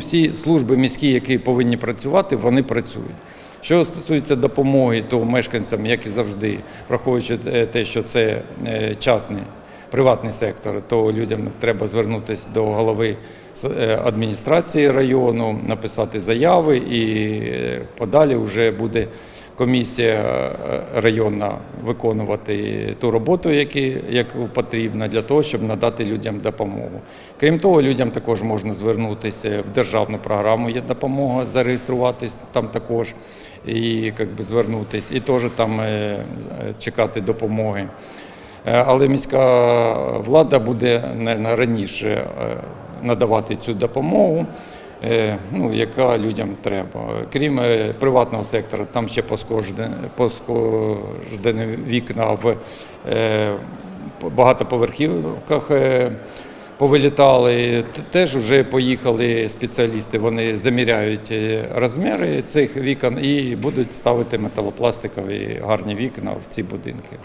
Всі служби міські, які повинні працювати, вони працюють. Що стосується допомоги, то мешканцям, як і завжди, враховуючи е, те, що це е, частний приватний сектор, то людям треба звернутися до голови е, адміністрації району, написати заяви, і подалі вже буде комісія е, районна виконувати ту роботу, яку потрібно для того, щоб надати людям допомогу. Крім того, людям також можна звернутися в державну програму. Є допомога, зареєструватись там також і би, звернутися, і теж там е, е, чекати допомоги. Але міська влада буде наверно, раніше надавати цю допомогу, ну, яка людям треба. Крім е, приватного сектора, там ще пошкоджені вікна в е, багатоповерхівках. е, Повилітали, теж вже поїхали спеціалісти. Вони заміряють е, розміри цих вікон і будуть ставити металопластикові гарні вікна в ці будинки.